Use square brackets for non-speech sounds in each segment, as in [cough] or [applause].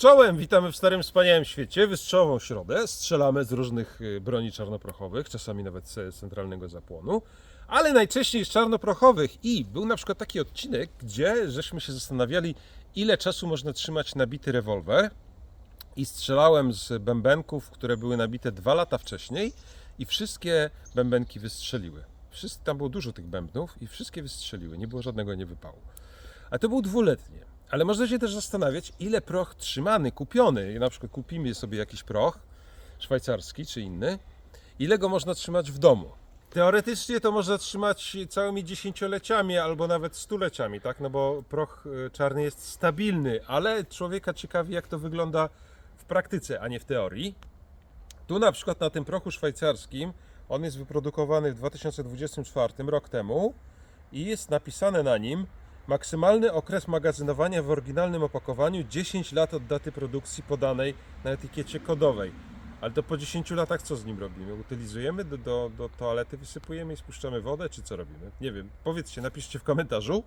Czołem, witamy w starym wspaniałym świecie. Wystrzałową środę strzelamy z różnych y, broni czarnoprochowych, czasami nawet z centralnego zapłonu, ale najczęściej z czarnoprochowych. I był na przykład taki odcinek, gdzie żeśmy się zastanawiali, ile czasu można trzymać nabity rewolwer. I strzelałem z bębenków, które były nabite dwa lata wcześniej, i wszystkie bębenki wystrzeliły. Wszyscy, tam było dużo tych bębnów i wszystkie wystrzeliły, nie było żadnego nie wypału. A to był dwuletnie. Ale można się też zastanawiać, ile proch trzymany, kupiony, na przykład kupimy sobie jakiś proch szwajcarski czy inny, ile go można trzymać w domu. Teoretycznie to można trzymać całymi dziesięcioleciami albo nawet stuleciami, tak? No bo proch y, czarny jest stabilny, ale człowieka ciekawi, jak to wygląda w praktyce, a nie w teorii. Tu na przykład na tym prochu szwajcarskim, on jest wyprodukowany w 2024 rok temu i jest napisane na nim maksymalny okres magazynowania w oryginalnym opakowaniu 10 lat od daty produkcji podanej na etykiecie kodowej. Ale to po 10 latach co z nim robimy? Utylizujemy do, do, do toalety, wysypujemy i spuszczamy wodę, czy co robimy? Nie wiem, powiedzcie, napiszcie w komentarzu.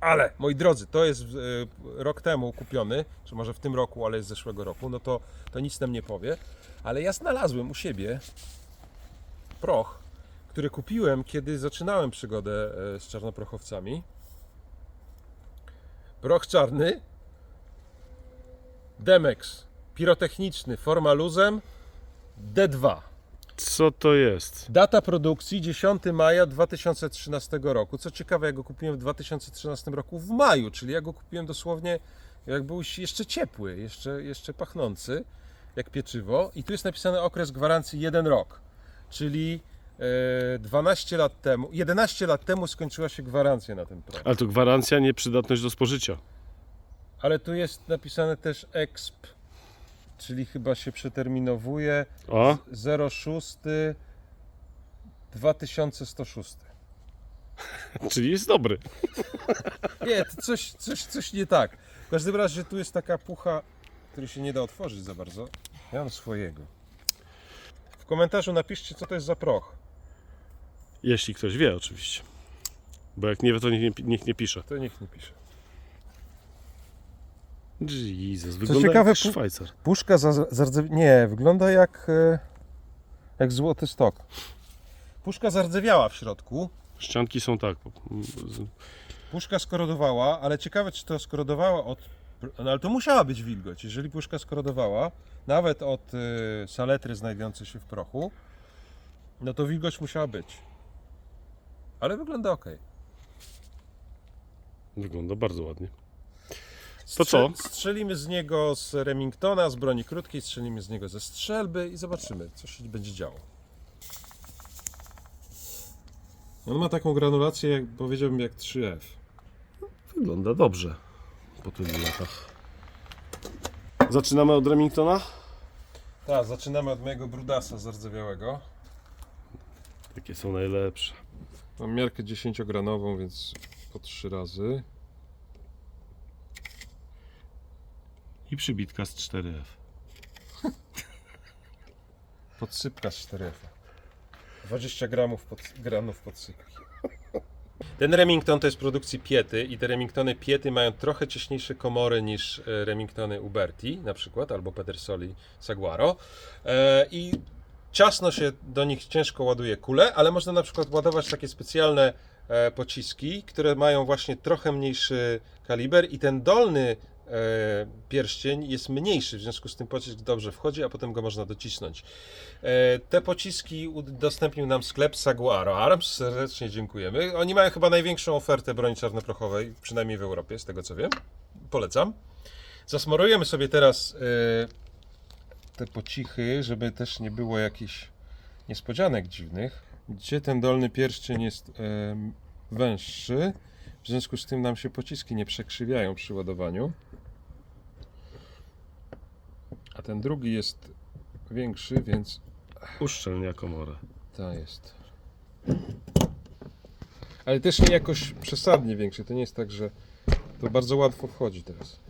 Ale, moi drodzy, to jest e, rok temu kupiony, czy może w tym roku, ale jest z zeszłego roku, no to, to nic nam nie powie. Ale ja znalazłem u siebie proch, który kupiłem, kiedy zaczynałem przygodę e, z czarnoprochowcami. Proch czarny, Demex, pirotechniczny, forma luzem, D2. Co to jest? Data produkcji 10 maja 2013 roku. Co ciekawe, ja go kupiłem w 2013 roku w maju, czyli ja go kupiłem dosłownie jak był jeszcze ciepły, jeszcze, jeszcze pachnący, jak pieczywo. I tu jest napisany okres gwarancji 1 rok, czyli 12 lat temu, 11 lat temu skończyła się gwarancja na ten proch. Ale to gwarancja, nieprzydatność do spożycia. Ale tu jest napisane też exp, czyli chyba się przeterminowuje O, 06 2106. [laughs] czyli jest dobry. Nie, to coś, coś, coś nie tak. W każdym razie tu jest taka pucha, której się nie da otworzyć za bardzo. Ja mam swojego. W komentarzu napiszcie, co to jest za proch. Jeśli ktoś wie, oczywiście. Bo jak nie wie, to niech nie, niech nie pisze. To niech nie pisze. Jezus, wygląda ciekawe, jak pu- Szwajcar. Puszka za, za rdzew... Nie, wygląda jak, e, jak złoty stok. Puszka zardzewiała w środku. Ścianki są tak. Puszka skorodowała, ale ciekawe, czy to skorodowała od. No ale to musiała być wilgoć. Jeżeli puszka skorodowała, nawet od y, saletry znajdującej się w prochu, no to wilgoć musiała być. Ale wygląda ok. Wygląda bardzo ładnie. To co? Strzelimy z niego z Remingtona, z broni krótkiej, strzelimy z niego ze strzelby i zobaczymy, co się będzie działo. On ma taką granulację, jak powiedziałbym, jak 3F. Wygląda dobrze po tylu latach. Zaczynamy od Remingtona? Tak, zaczynamy od mojego brudasa zardzewiałego. Takie są najlepsze. Mam miarkę 10-granową, więc po 3 razy. I przybitka z 4F. [laughs] Podsypka z 4F. 20 gramów pod, granów podsypki. Ten Remington to jest produkcji Piety i te Remingtony Piety mają trochę cieśniejsze komory niż e, Remingtony Uberti na przykład, albo Pedersoli Saguaro. E, I ciasno się do nich ciężko ładuje kule, ale można na przykład ładować takie specjalne e, pociski, które mają właśnie trochę mniejszy kaliber i ten dolny e, pierścień jest mniejszy, w związku z tym pocisk dobrze wchodzi, a potem go można docisnąć. E, Te pociski udostępnił nam sklep Saguaro Arms, serdecznie dziękujemy. Oni mają chyba największą ofertę broni czarnoprochowej, przynajmniej w Europie, z tego co wiem. Polecam. Zasmarujemy sobie teraz te pocichy, żeby też nie było jakichś niespodzianek dziwnych. Gdzie ten dolny pierścień jest em, węższy, w związku z tym nam się pociski nie przekrzywiają przy ładowaniu. A ten drugi jest większy, więc Uszczelnia komorę. ta jest. Ale też nie jakoś przesadnie większy. To nie jest tak, że to bardzo łatwo wchodzi teraz.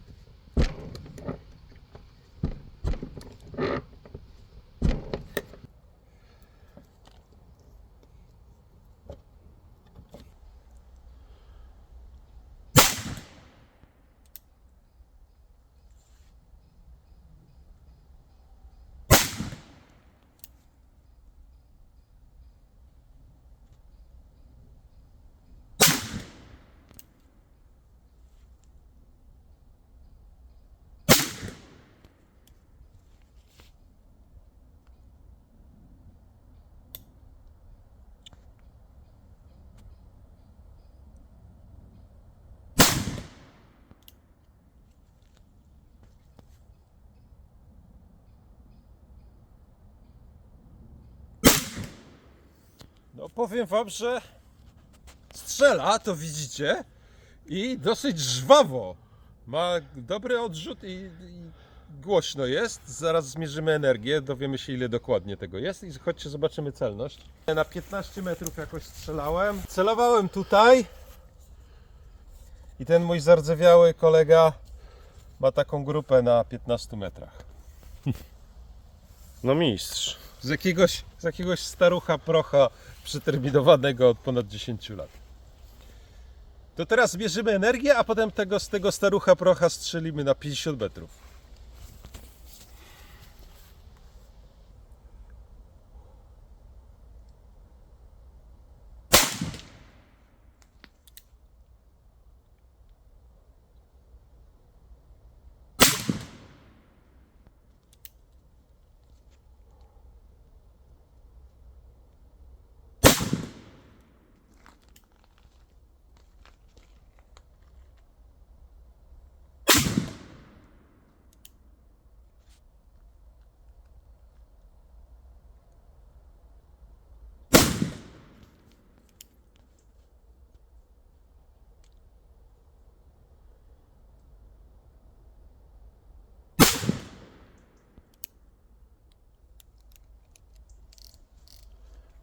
No powiem wam, że strzela, to widzicie, i dosyć żwawo. Ma dobry odrzut i, i głośno jest. Zaraz zmierzymy energię, dowiemy się ile dokładnie tego jest i chodźcie zobaczymy celność. Na 15 metrów jakoś strzelałem. Celowałem tutaj i ten mój zardzewiały kolega ma taką grupę na 15 metrach. No mistrz. Z jakiegoś, z jakiegoś starucha procha przeterminowanego od ponad 10 lat. To teraz zmierzymy energię, a potem tego, z tego starucha procha strzelimy na 50 metrów.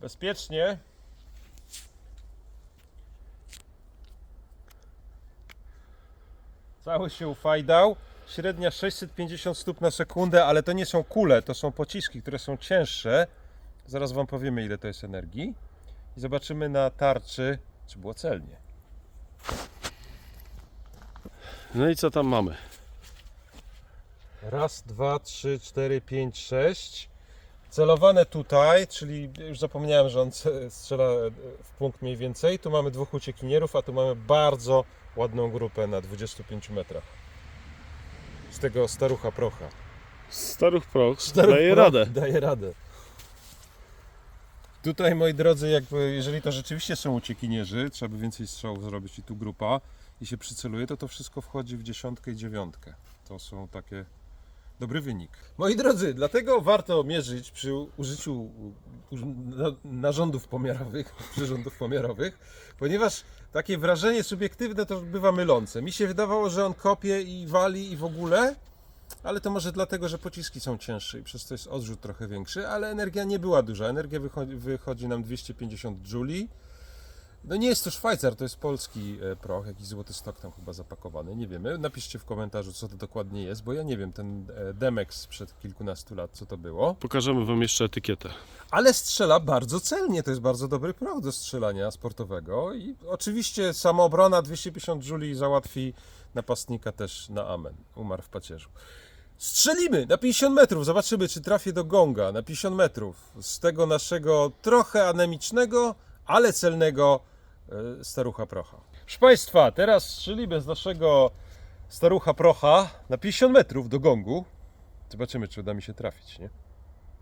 Bezpiecznie. Cały się ufajdał. Średnia 650 stóp na sekundę, ale to nie są kule, to są pociski, które są cięższe. Zaraz Wam powiemy, ile to jest energii. I zobaczymy na tarczy, czy było celnie. No i co tam mamy? Raz, dwa, trzy, cztery, pięć, sześć. Celowane tutaj, czyli już zapomniałem, że on strzela w punkt mniej więcej. Tu mamy dwóch uciekinierów, a tu mamy bardzo ładną grupę na 25 metrach. Z tego starucha procha. Staruch proch Staruch daje proch radę. Daje radę. Tutaj, moi drodzy, jakby, jeżeli to rzeczywiście są uciekinierzy, trzeba by więcej strzałów zrobić i tu grupa i się przyceluje, to to wszystko wchodzi w dziesiątkę i dziewiątkę. To są takie dobry wynik. Moi drodzy, dlatego warto mierzyć przy użyciu narządów pomiarowych, [laughs] przyrządów pomiarowych, ponieważ takie wrażenie subiektywne to bywa mylące. Mi się wydawało, że on kopie i wali i w ogóle, ale to może dlatego, że pociski są cięższe i przez to jest odrzut trochę większy, ale energia nie była duża. Energia wychodzi, wychodzi nam 250 jouli. No nie jest to Szwajcar, to jest polski e, proch, jakiś złoty stok tam chyba zapakowany, nie wiemy. Napiszcie w komentarzu, co to dokładnie jest, bo ja nie wiem, ten e, Demex sprzed kilkunastu lat, co to było. Pokażemy Wam jeszcze etykietę. Ale strzela bardzo celnie, to jest bardzo dobry proch do strzelania sportowego i oczywiście samoobrona 250 jouli załatwi napastnika też na amen. Umarł w pacierzu. Strzelimy na 50 metrów, zobaczymy czy trafię do gonga na 50 metrów z tego naszego trochę anemicznego, ale celnego starucha procha. Proszę Państwa, teraz strzelimy z naszego starucha procha na 50 metrów do gongu. Zobaczymy czy uda mi się trafić, nie?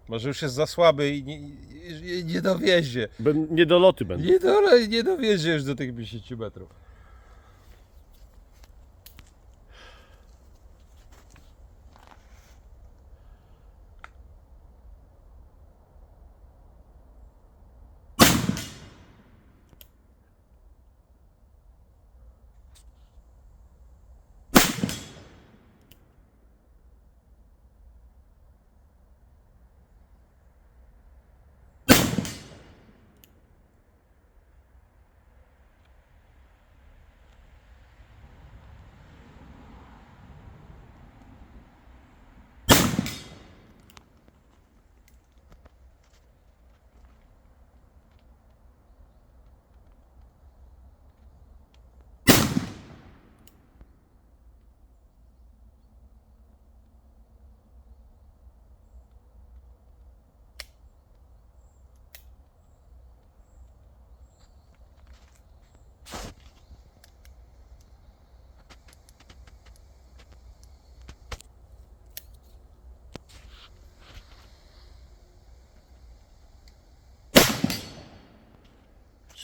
Może już jest za słaby i nie, nie, nie dowiezie. Bę- Niedoloty będą. Nie, do, nie dowiezie już do tych 50 metrów.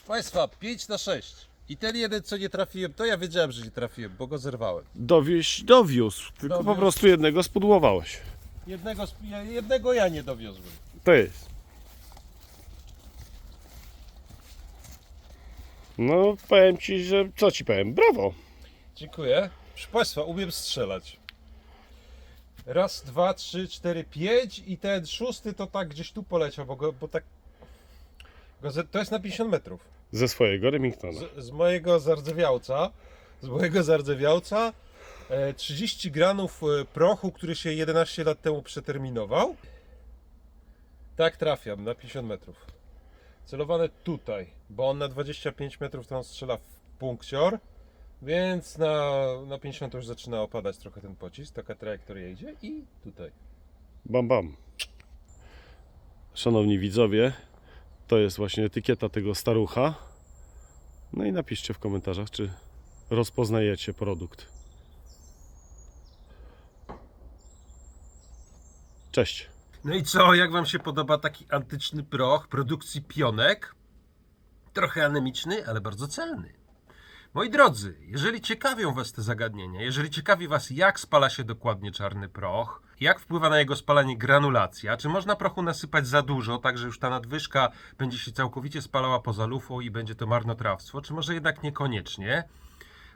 Proszę Państwa, 5 na 6. I ten jeden, co nie trafiłem, to ja wiedziałem, że nie trafiłem, bo go zerwałem. Dowieść dowiózł, tylko po Dowiózł. prostu jednego spudłowałeś. Jednego, sp- ja- jednego ja nie dowiozłem. To jest. No, powiem ci, że co ci powiem? Brawo! Dziękuję. Proszę Państwa, umiem strzelać. Raz, dwa, trzy, cztery, pięć i ten szósty to tak gdzieś tu poleciał, bo, go, bo tak... Go ze- To jest na 50 metrów. Ze swojego Remingtona. Z, z mojego zardzewiałca, z mojego zardzewiałca e, 30 gramów e, prochu, który się 11 lat temu przeterminował. Tak trafiam na 50 metrów. Celowane tutaj, bo on na 25 metrów to on strzela w punkcior, więc na, na 50 to już zaczyna opadać trochę ten pocisk, taka trajektoria idzie i tutaj. Bam, bam. Szanowni widzowie, to jest właśnie etykieta tego starucha. No i napiszcie w komentarzach, czy rozpoznajecie produkt. Cześć. No i co, jak Wam się podoba taki antyczny proch produkcji Pionek? Trochę anemiczny, ale bardzo celny. Moi drodzy, jeżeli ciekawią Was te zagadnienia, jeżeli ciekawi Was, jak spala się dokładnie czarny proch, jak wpływa na jego spalanie granulacja, czy można prochu nasypać za dużo, tak że już ta nadwyżka będzie się całkowicie spalała poza lufą i będzie to marnotrawstwo, czy może jednak niekoniecznie,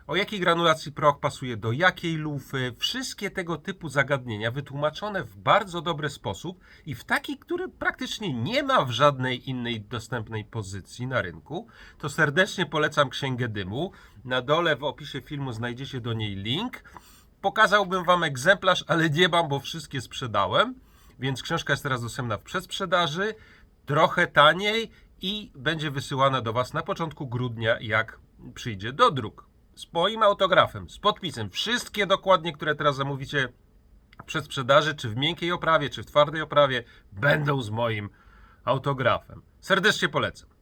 o jakiej granulacji proch pasuje do jakiej lufy, wszystkie tego typu zagadnienia wytłumaczone w bardzo dobry sposób i w taki, który praktycznie nie ma w żadnej innej dostępnej pozycji na rynku, to serdecznie polecam Księgę Dymu. Na dole w opisie filmu znajdziecie do niej link. Pokazałbym Wam egzemplarz, ale nie mam, bo wszystkie sprzedałem, więc książka jest teraz dostępna w przedsprzedaży, trochę taniej i będzie wysyłana do Was na początku grudnia, jak przyjdzie do druk z moim autografem, z podpisem. Wszystkie dokładnie, które teraz zamówicie przed sprzedaży, czy w miękkiej oprawie, czy w twardej oprawie, będą z moim autografem. Serdecznie polecam.